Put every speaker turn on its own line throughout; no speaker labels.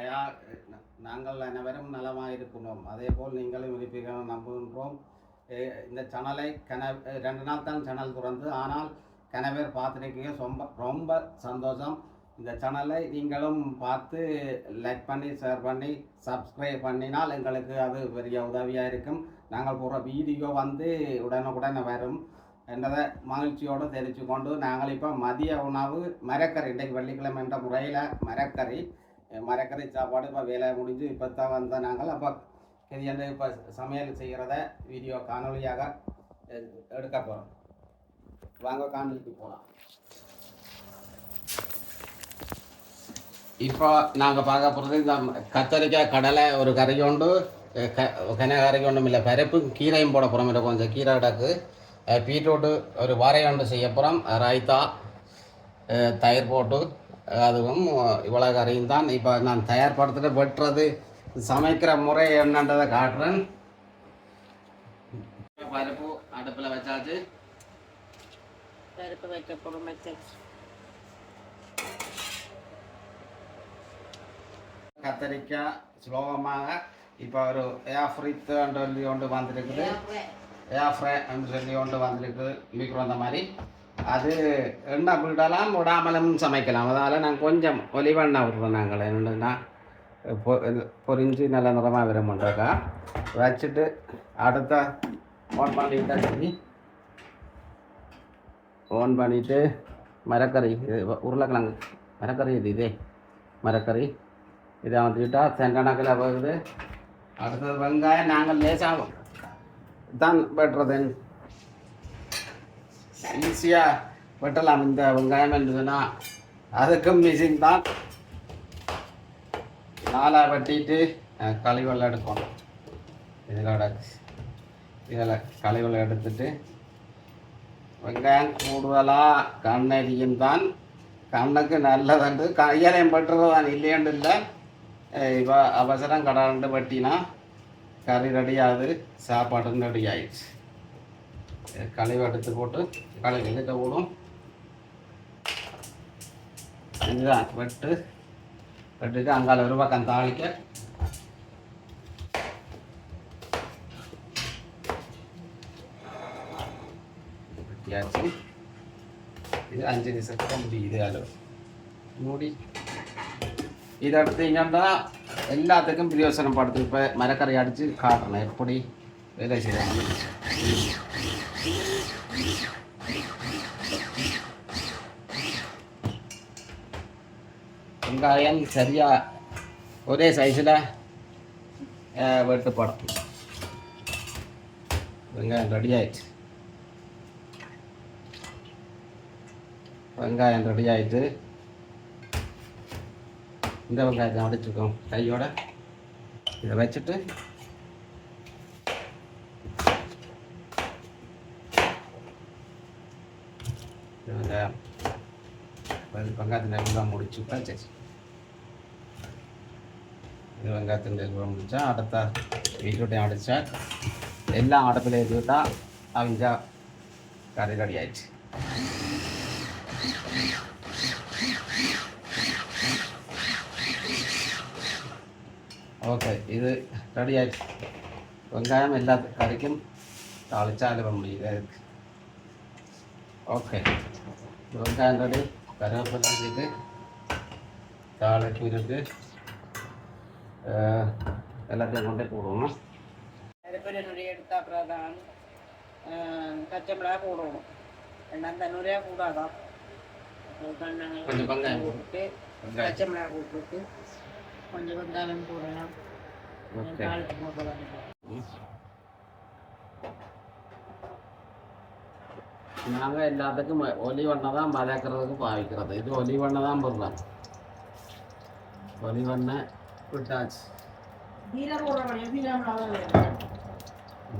தயார் நாங்கள் அனைவரும் நலமாக இருக்கணும் அதே போல் நீங்களும் இருப்பீர்கள் நம்புகின்றோம். இந்த சேனலை கன ரெண்டு நாள் தான் சேனல் திறந்து ஆனால் கனவேர் பார்த்துருக்கீங்க ரொம்ப ரொம்ப சந்தோஷம். இந்த சேனலை நீங்களும் பார்த்து லைக் பண்ணி ஷேர் பண்ணி சப்ஸ்கிரைப் பண்ணினால் எங்களுக்கு அது பெரிய உதவியாக இருக்கும். நாங்கள் போகிற வீடியோ வந்து உடனுக்குடனே வரும் என்றதை மகிழ்ச்சியோடு தெரிவித்து கொண்டு நாங்கள் இப்போ மதிய உணவு மரக்கறி இன்றைக்கு வெள்ளிக்கிழமை என்ற முறையில் மரக்கறி மரக்கறி சாப்பாடு இப்போ வேலை முடிஞ்சு இப்போ தான் வந்த நாங்கள். அப்போ இது வந்து இப்போ சமையல் செய்கிறத வீடியோ காணொலியாக எடுக்க போகிறோம் வாங்க காணொலிக்கு போகலாம் இப்போ நாங்கள் பார்க்க போகிறது இந்த கத்தரிக்காய் கடலை ஒரு கறி கொண்டு க கன கறி கொண்டும் இல்லை பருப்பும் கீரையும் போட போகிறோம் இல்லை கொஞ்சம் கீரை கிடக்கு. பீட்ரூட்டு ஒரு வரையொண்டு செய்ய போகிறோம் ரைத்தா தயிர் போட்டு அதுவும் இவ்வளோ கறியும் தான். இப்போ நான் தயார்படுத்திட்டு வெட்டுறது சமைக்கிற முறை என்னன்றதை காட்டுறேன். பருப்பு அடுப்பில் வச்சாச்சு.
பருப்பு வைக்க போகிறோம் வச்சாச்சு
கத்தரிக்காய் சுலோகமாக இப்போ ஒரு ஏஃப்ரித்துன்னு சொல்லி கொண்டு வந்திருக்குது. ஏஃப்ரே சொல்லி கொண்டு வந்திருக்குது. மிக்ரோ அந்த மாதிரி. அது எண்ணெய் விடலாம் விடாமலும் சமைக்கலாம். அதனால் நாங்கள் கொஞ்சம் ஒலிவெண்ணெய் விடுறோம் நாங்கள். என்னென்னா பொ- இது பொரிஞ்சு நல்ல நிறமாக விரும்புன்றக்கா வச்சுட்டு அடுத்த ஓன் பண்ணிட்டா சரி ஓன் பண்ணிவிட்டு மரக்கறி இது உருளைக்கிழங்கு. மரக்கறி இது இதே மரக்கறி. இதை வந்துக்கிட்டா செங்கணக்கில் போகுது. அடுத்தது வெங்காயம் நாங்கள் லேசாகும் தான் வெட்டுறது ஈஸியாக வெட்டலாம் இந்த வெங்காயம் இருந்ததுன்னா அதுக்கும் மிஷின் தான். நாளாக வெட்டிட்டு கழிவெல்லாம் எடுக்கணும். இதோட இதில் கழிவெல்லாம் எடுத்துட்டு வெங்காயம் கூடுதலாக கண்ணடியும் தான். கண்ணுக்கு நல்லதுண்டு கையாலையும் பட்டுறதான் இல்லையண்டு இல்லை. இப்போ அவசரம் கடாண்டு வெட்டினா கறி ரெடியாகுது சாப்பாடும் ரெடி ஆயிடுச்சு. கழிவு எடுத்து போட்டு கழிவு கிட்ட போடும். இதுதான் வெட்டு. வெட்டுட்டு அங்கால ஒரு பக்கம் தாளிக்க. வெட்டியாச்சு. இது அஞ்சு நிமிஷத்துக்கு முடியுது அளவு. மூடி. இதை எடுத்தீங்கன்னா எல்லாத்துக்கும் பிரயோசனம் படுத்து இப்போ மரக்கரை அடித்து காட்டணும். எப்படி? வேலை செய்யறாங்க வெங்காயம் சரியாக ஒரே சைஸில் வெட்டுப்படும் வெங்காயம் ரெடி ஆயிடுச்சு. வெங்காயம் ரெடி ஆயிடுச்சு. இந்த வெங்காயத்தை அடிச்சிருக்கோம் கையோட. இதை வச்சுட்டு வெங்காயம். வெங்காயத்தை நல்லா முடிச்சு சரி இது வெங்காயத்தின் எல்லாம் முடிச்சா அடுத்த பீட்ரூட்டையும் அடிச்சா எல்லாம் அடுப்பில் ஏற்றி விட்டா அவிஞ்சா கறி ரெடி ஆயிடுச்சு ஓகே இது ரெடி ஆயிடுச்சு வெங்காயம் எல்லா கறிக்கும் தாளிச்சாலும் வர முடியுது அதுக்கு ஓகே வெங்காயம் ரெடி கருவேப்பிலை இருக்கு தாளிப்பு இருக்கு அஹ், எல்லாத்தையும் கொண்டே போடுவோம்.
பருப்பு ரெண்டு எடுத்த அப்புறம் தான் பச்சை மிளகா போடணும் ரெண்டாம் தண்ணூரியா கூடாதான்
கொஞ்சம்.
போட்டு பச்சை மிளகா போட்டுட்டு கொஞ்சம் வெங்காயம் போடலாம். தாளிப்பு போடலாம்.
நாங்கள் எல்லாத்துக்கும் ஒலி வண்ணை தான் வதக்கிறதுக்கு பாவிக்கிறது. இது ஒலி வண்ணை தான் போடுறோம். ஒலி வண்ணை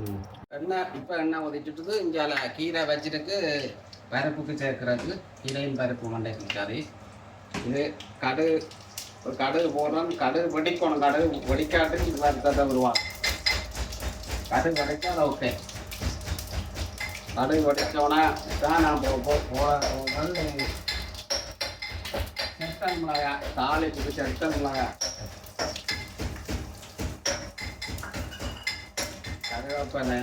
ம். எண்ணெய் இப்போ எண்ணெய் ஒதிச்சுட்டு இங்கே கீரை வச்சுட்டு பருப்புக்கு சேர்க்கறது. கீரையும் பருப்பு மண்டைக்கு கறி இது கடு ஒரு கடுகு போடுறோம் கடுகு வெடிக்கணும். கடுகு வெடிக்காட்டு இது வறுத்ததை வருவாங்க கடுகு வெடிச்சா அது ஓகே கடுகு வெடிச்சோன்னா தான் நான் போ போ போகிறது செத்தன் மிளகா தாளிப்புக்கு செத்தன் மிளகா வேப்பனை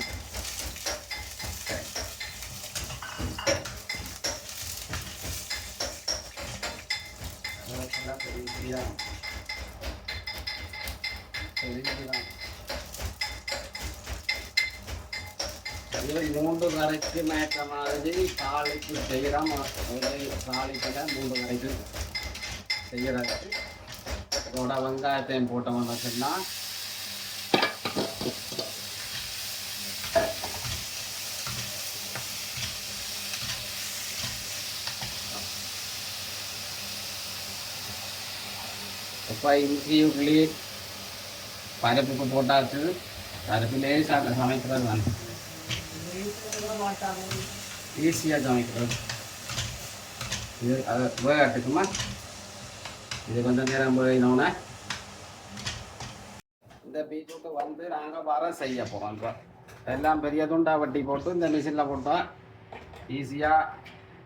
வேப்பெல்லாம் பெரிய பெரிய இது மூன்று வரைக்கு மேற்ற மாதிரி தாளிக்கு செய்கிறோம் ஒரு தாளிக்கிட்ட மூன்று வரைக்கும் செய்கிறாங்க இதோட வெங்காயத்தையும் போட்டோம்னு சொன்னால் இப்போ இஞ்சி உள்ளி பருப்புக்கு போட்டாச்சு பருப்பு லேசாக சமைக்கிறது வந்து ஈஸியாக சமைக்கிறது இது அதை வேகட்டுக்குமா இது கொஞ்சம் நேரம் போயினோன்னே இந்த பீட்ரூட்டு வந்து நாங்கள் வர செய்ய போகிறோம் இப்போ எல்லாம் பெரிய துண்டா வட்டி போட்டு இந்த மிஷினில் போட்டால் ஈஸியாக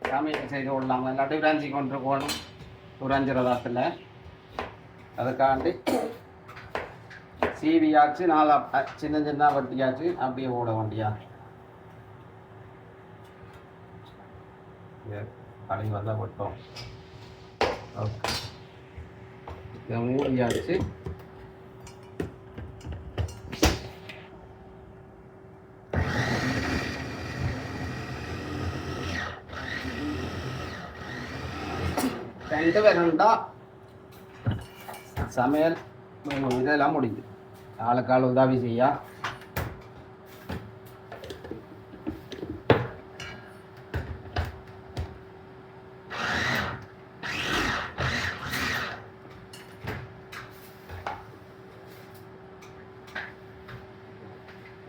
சமையல் செய்து விடலாம் இல்லாட்டி ஒரு கொண்டு போகணும் ஒரு அதுக்காண்டி சீவியாச்சு நாலா சின்ன சின்ன வட்டியாச்சு அப்படியே ஓட வண்டியா? கடைசி வந்தால் விட்டோம் ஓகே. இதை மூடியாச்சு ரெண்டு பேருண்டா சமையல் இதெல்லாம் முடிஞ்சு. ஆளுக்காள் உதவி செய்யா.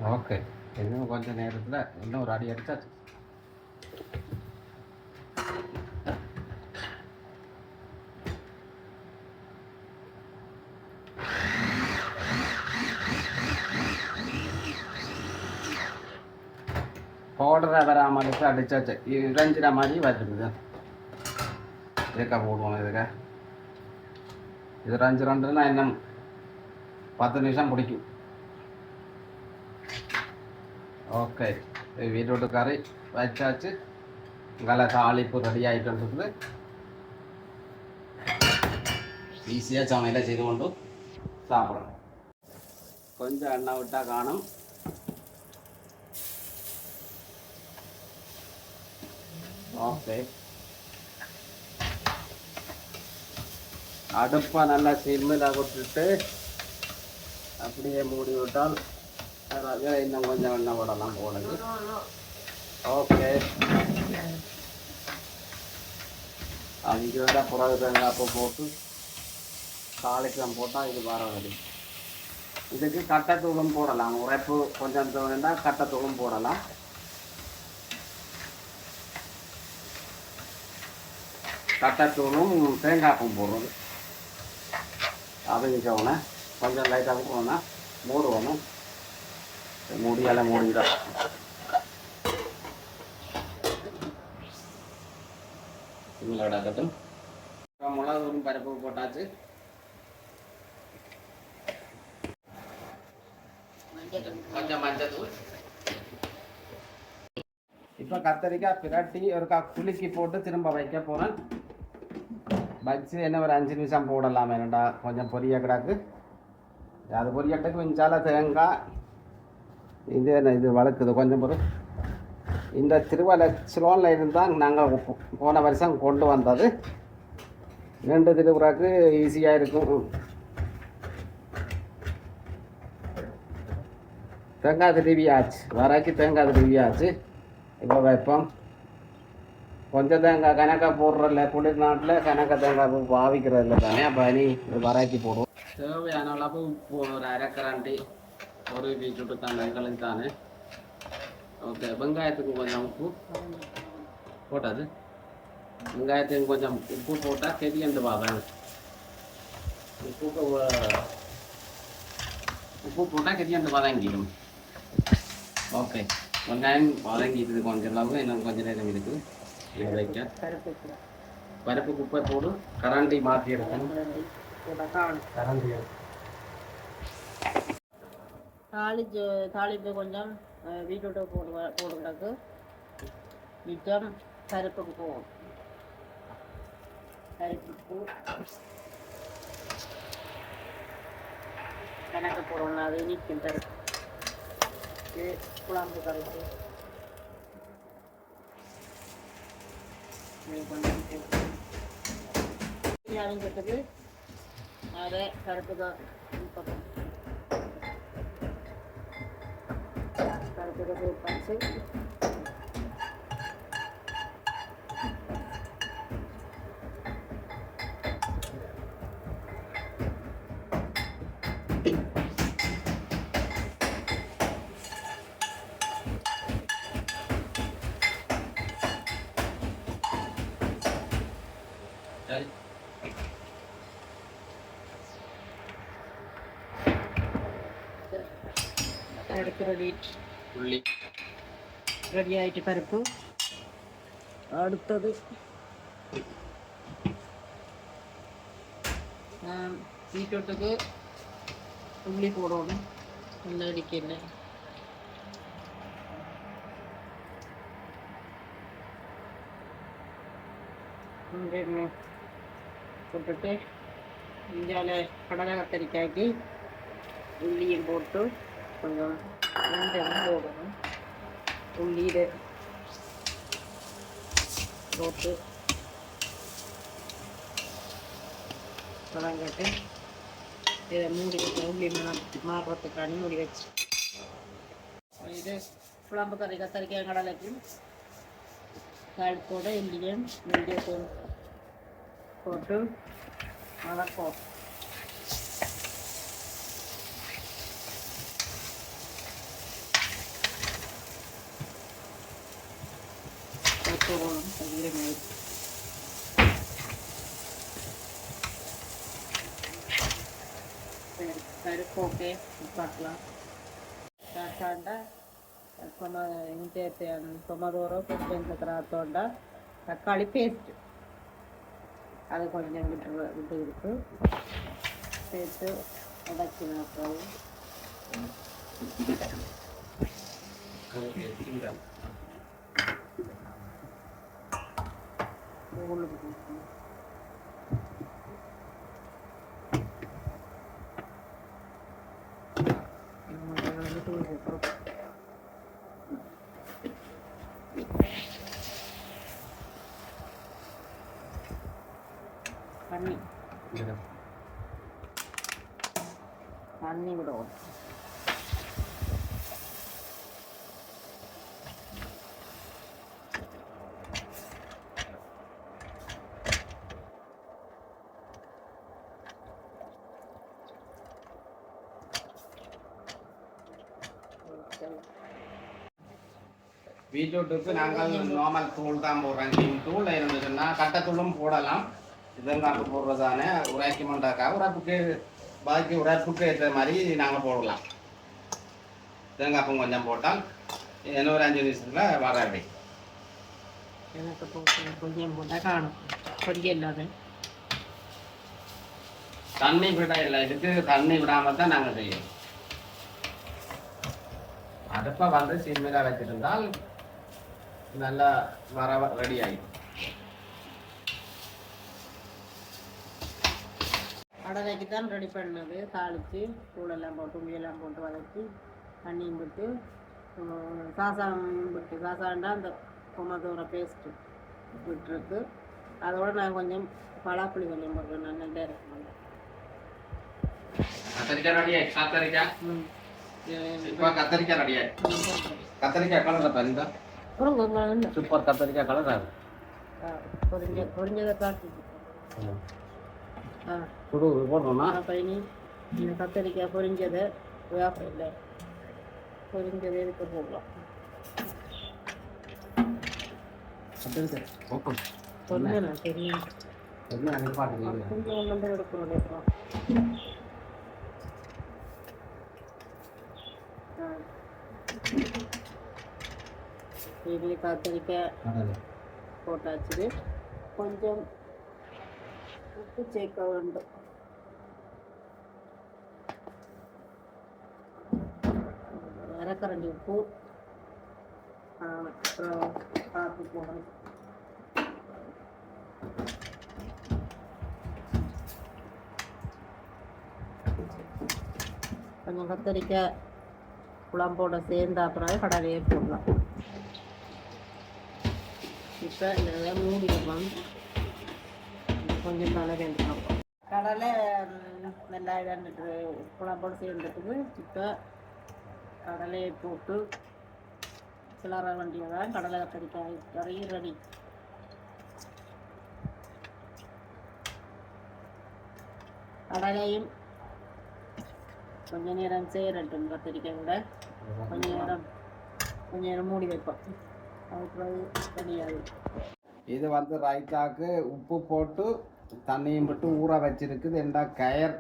ஓகே. இன்னும் கொஞ்சம் நேரத்தில் இன்னும் ஒரு அடி அடிச்சாச்சு. பவுடரை வராமல் அடித்தாச்சு இறஞ்சிட மாதிரி வருது இதுக்கா போடுவோம் இதுக்கு. இது அஞ்சு ரெண்டுன்னா இன்னும் பத்து நிமிஷம் பிடிக்கும். ஓகே. பீட்ரூட்டு கறி வச்சாச்சு. நல்லா தாளிப்பு ரெடி ஆகிட்டு இருக்குது. ஈஸியாக சமையலை செய்து கொண்டு சாப்பிடணும். கொஞ்சம் எண்ணெய் விட்டால் காணும். ஓகே. அடுப்பை நல்லா சிம்மில் விட்டுட்டு அப்படியே மூடி விட்டால் அதாவது இன்னும் கொஞ்சம் எண்ணெய் விடலாம் போனது ஓகே. அஞ்சு விட புறவு தேங்காய்ப்பு போட்டு காலைக்கெல்லாம் போட்டால் இது வர வரும் இதுக்கு கட்டத்தூளும் போடலாம். உரைப்பு கொஞ்சம் வேண்டாம் கட்டத்தூளும் போடலாம். கட்டத்தூளும் தேங்காய்ப்பும் போடுறது. அவிஞ்சோடனே கொஞ்சம் லைட்டாக போனா மூடுவோம் மூடியால் மூடிடும். உங்களோட கட்டும். மிளகு பருப்பு போட்டாச்சு. கொஞ்சம் மஞ்சள் தூள் இப்போ கத்தரிக்காய் பிரட்டி ஒருக்கா குலுக்கி போட்டு திரும்ப வைக்க போகிறேன் வச்சு என்ன ஒரு அஞ்சு நிமிஷம் போடலாம் என்னடா கொஞ்சம் பொரிய கிடாக்கு அது பொரியட்டுக்கு மிஞ்சால தேங்காய் இது என்ன இது வளர்க்குது கொஞ்சம் பொருள் இந்த திருவலச்சிலோனில் இருந்தால் நாங்கள் போன வருஷம் கொண்டு வந்தது ரெண்டு திருவுறாக்கு ஈஸியாக இருக்கும் தேங்காய் திருவியாச்சு வராக்கி தேங்காய் திருவியாச்சு இப்போ வைப்போம் கொஞ்சம் தேங்காய் கணக்காக போடுறதில்ல குளிர் நாட்டில் கணக்க தேங்காய் பூ பாவிக்கிறதில்ல தானே. அப்போ ஒரு இது வராக்கி போடுவோம். தேவையான அளவு உப்பு ஒரு அரைக்கரண்டி ஒரு பீட்ரூட்டு தானே கலந்து தானே. ஓகே வெங்காயத்துக்கு கொஞ்சம் உப்பு போட்டாது. வெங்காயத்துக்கு கொஞ்சம் உப்பு போட்டால் கெதியண்டு வாங்க உப்பு உப்பு போட்டால் கெதியண்டு வதங்கிடும் ஓகே வெங்காயம் வதங்கிட்டு கொஞ்சம் அளவு இன்னும் கொஞ்சம் நேரம் இருக்குது
கருப்பு
பருப்பு குப்பை போடு கரண்டி மாற்றி எடுக்கணும். கரண்டி
தாளிச்சு தாளிப்பு கொஞ்சம் பீட்ரூட்டை போடு போடுறதுக்கு மிச்சம் பருப்புக்கு போகும் பருப்புக்கு கணக்கு போடணும் அது இனிக்கும் பருப்பு. இது குழம்பு கறிக்கு இது கொஞ்சம் போட்டு அரைஞ்சதுக்கு அதை பருப்பு தான் பக்கம் பருப்பு வச்சு
சரி
பருப்பு ரெடி
உள்ளி
ரெடி ஆயிட்டு பருப்பு அடுத்தது நான் பீட்ரூட்டுக்கு உள்ளி போடணும் நல்லா அடிக்கல இங்கே போட்டுட்டு இந்தியாவில் கடலை கத்தரிக்காய்க்கு உள்ளியும் போட்டு கொஞ்சம் வெந்தயம் போடணும் உள்ளியில் போட்டு வதங்கிட்டு இதை மூடி வச்சு உள்ளி மணம் மாறுறதுக்காண்டி மூடி வச்சு இது குழம்பு கறி கத்தரிக்காய் கடலைக்கு கழுத்தோட இல்லையும் வெந்தயத்தூள் போட்டு வதக்கும் போடணும் ஈரமாயிடுச்சு சரி பருப்பு ஓகே பார்க்கலாம் కాకుండా కొన ఇంకైతే టొమాటోరో కొంచెం తర్వాత தக்காளி பேஸ்ட் அது கொஞ்சம் விட்டு விட்டு இருக்கு சேர்த்து உடச்சின அப்புறம் മുകളിൽ പിടിക്കുന്നു പന്നി. പന്നി ഇവിടെ ഓടിച്ചു
பீட்ரூட்டுக்கு நாங்கள் நார்மல் தூள் தான் போடுறோம். கிரீன் தூள். இருந்துச்சுன்னா கட்டத்தூளும் போடலாம். இதங்காப்பு போடுறதான. உரைக்கு மண்டாக்கா உரைப்புக்கு பாக்கி உரைப்புக்கு ஏற்ற மாதிரி நாங்கள் போடலாம். தேங்காய்ப்பும் கொஞ்சம் போட்டால் இன்னும் ஒரு அஞ்சு நிமிஷத்தில் வர அப்படி
எனக்கு கொஞ்சம் போட்டால் காணும். இல்லாத.
தண்ணி விட இல்லை. இதுக்கு தண்ணி விடாம தான் நாங்கள் செய்யணும் அடுப்பை வந்து சிம்மில் வச்சிருந்தால் நல்லா வர ரெடி ஆகிடும்
கடலைக்கு தான் ரெடி பண்ணது. தாளித்து தூளெல்லாம் போட்டு உளியெல்லாம் போட்டு வதக்கி தண்ணியும் விட்டு உம், சாசாம் விட்டு சாசாண்டா அந்த பொமதோர பேஸ்ட்டு விட்டுருக்கு அதோட நான் கொஞ்சம் பலாப்புளி கொஞ்சம் போடுறேன். நான் நல்லா இருக்கும்
கத்திரிக்காய் ரெடி ஆகி கத்திரிக்காய் இப்போ கத்திரிக்காய் ரெடி ஆகி கத்திரிக்காய் பாருங்க
பொருங்க
சூப்பர் கத்திரிக்காய் கலர்
பொரிஞ்ச பொரிஞ்சதை காட்டு ஆ
சுடு போடுறோம்னா
பயணி இந்த கத்தரிக்காய் வேப்பில்லை பொரிஞ்சதை எடுத்து போடலாம் சொன்னேன் தெரியும்
என்ன நிப்பாட்டுங்க
கொஞ்சம் ஒன்று எடுக்கணும் இது கத்தரிக்காய் போட்டாச்சு கொஞ்சம் உப்பு சேர்க்க வேண்டும். அரைக்கரண்டி உப்பு. அப்புறம் காப்பி போடணும். கொஞ்சம் கத்தரிக்காய் குழம்போட சேர்ந்த அப்புறம் கடலையே போடலாம். இப்போ இந்த இதை மூடி வைப்பாங்க. கொஞ்சம் தலை வேண்டாம் கடலை ம், நல்லா இழந்துட்டு குழம்போடு சேர்ந்துட்டு இப்போ கடலையை போட்டு கிளற வேண்டியதான் கடலை கத்திரிக்காய் கறி ரெடி கடலையும் கொஞ்ச நேரம் சேரட்டும் கத்திரிக்காய் கூட. கொஞ்ச நேரம் கொஞ்ச நேரம் மூடி வைப்போம்.
இது வந்து ரைத்தாக்கு உப்பு போட்டு தண்ணியும் விட்டு ஊற வச்சிருக்குது. என்ற கயர்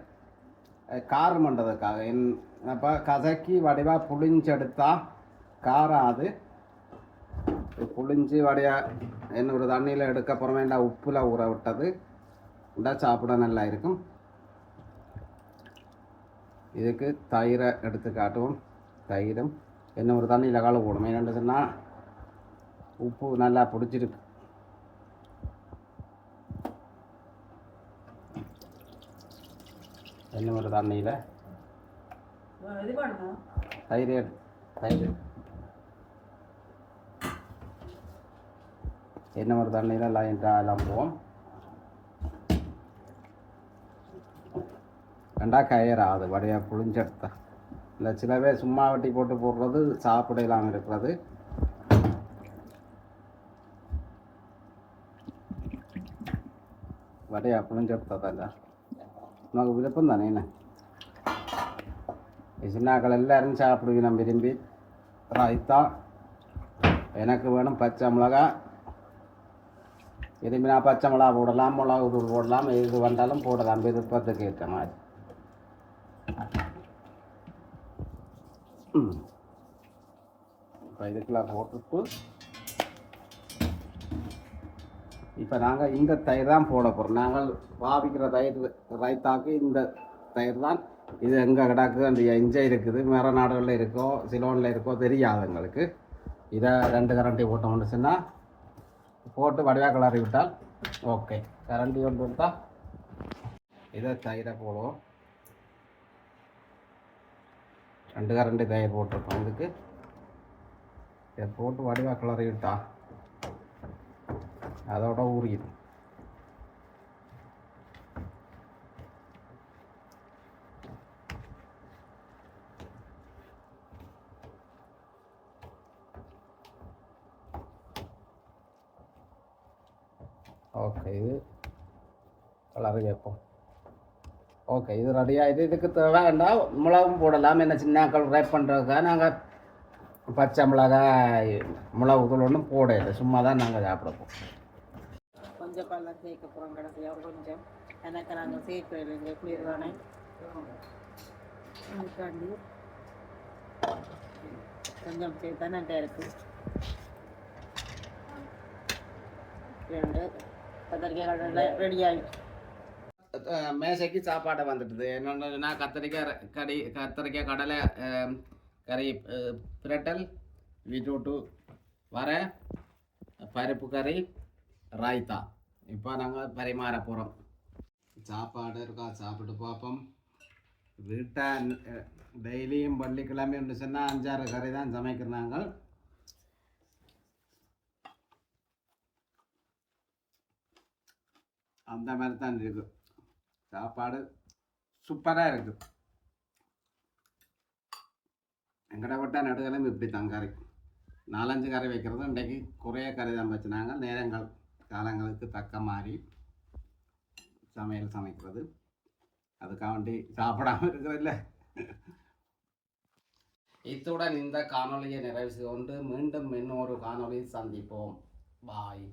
காரம் பண்ணுறதுக்காக என் அப்போ கசக்கி வடிவாக புளிஞ்செடுத்தா காராது. புளிஞ்சு வடியா என்னோட தண்ணியில் எடுக்க அப்புறமேண்டா உப்பில் ஊற விட்டது. இருந்தால் சாப்பிட நல்லா இருக்கும். இதுக்கு தயிரை எடுத்து காட்டுவோம். தயிரும் என்ன ஒரு தண்ணியில் கால போடும் என்னென்னு சொன்னால் உப்பு நல்லா பிடிச்சிருக்கு. என்ன ஒரு தண்ணியில் எடு- தயிர் என்ன ஒரு தண்ணியில் லைட்டாக எல்லாம் போவோம். ரெண்டா கயிறாது வடையாக புளிஞ்செடுத்தா இல்லை சில பேர் சும்மா வெட்டி போட்டு போடுறது சாப்பிட இல்லாமல் இருக்கிறது. வடையா புளிஞ்செடுத்ததல்ல உனக்கு விருப்பம் தானே என்ன சின்னாக்கள் எல்லாரும் சாப்பிடுவினம் விரும்பி ரைத்தா எனக்கு வேணும் பச்சை மிளகா விரும்பி நான் பச்சை மிளகா போடலாம் மிளகு தூள் போடலாம் எது வந்தாலும் போடலாம் விருப்பத்துக்கு ஏற்ற மாதிரி இப்போ இதுக்கெல்லாம் போட்டுட்டு இப்போ நாங்கள் இந்த தயிர் தான் போட போகிறோம் நாங்கள் பாவிக்கிற தயிர் ரைத்தாக்கு இந்த தயிர் தான். இது எங்கே கிடக்கு? அந்த எஞ்சை இருக்குது. வேறு நாடுகளில் இருக்கோ சிலோனில் இருக்கோ தெரியாது எங்களுக்கு. இதை ரெண்டு கரண்டி போட்டோம்னு சொன்னால் போட்டு வடிவாக கிளறி விட்டால் ஓகே. கரண்டி கொண்டு விட்டால் இதை தயிரை போடுவோம். ரெண்டு கரண்டி தயிர் போட்டிருக்கோம் இதுக்கு. இதை போட்டு வடிவாக கிளறி விட்டா அதோட ஊறிடும். ஓகே இது கிளறி வைப்போம் ஓகே இது ரெடியாகிது இதுக்கு தேவை வேண்டாம். மிளகும் போடலாம். என்ன சின்னாக்கள் ரேப் பண்ணுறதுக்காக நாங்கள் பச்சை மிளகாய் மிளகு தூள் ஒன்றும் போடையில சும்மா தான் நாங்கள் சாப்பிடுவோம்
கொஞ்சம் பல்ல சேர்க்க போகிறோம் கடைசியாக கொஞ்சம் எனக்கு நாங்கள் சேர்க்கிறோம் இங்கே குளிர் தானே. அதுக்காண்டி கொஞ்சம் சேர்த்தா நல்லா இருக்கு. ரெண்டு. கத்திரிக்காய் கடலை ரெடி ஆகிடுச்சு
அஹ் மேசைக்கு சாப்பாடு வந்துட்டுது. என்னென்னா கத்திரிக்காய் ர- கறி கத்திரிக்காய் கடலை அஹ், கறி அஹ், பிரட்டல் பீட்ரூட்டு வர பருப்பு கறி ராய்த்தா. இப்போ நாங்கள் பரிமாற போகிறோம் சாப்பாடு இருக்கா? சாப்பிட்டு பார்ப்போம். வீட்டை டெய்லியும் பள்ளிக்கிழமை ஒன்று சொன்னால் அஞ்சாறு கறி தான் சமைக்கிறாங்க அந்த மாதிரி தான் இருக்குது சாப்பாடு சூப்பராக இருக்குது எங்கட விட்டா நடுகளும் இப்படி தான் கறி. நாலஞ்சு கறி வைக்கிறது இன்றைக்கு குறைய கறி தான் வச்சுனாங்க. நேரங்கள் காலங்களுக்கு தக்க மாதிரி சமையல் சமைக்கிறது அதுக்காக வேண்டி சாப்பிடாம இருக்கிறதில்ல இத்துடன் இந்த காணொளியை நிறைவு செய்து கொண்டு மீண்டும் இன்னொரு காணொலியில் சந்திப்போம். பாய்.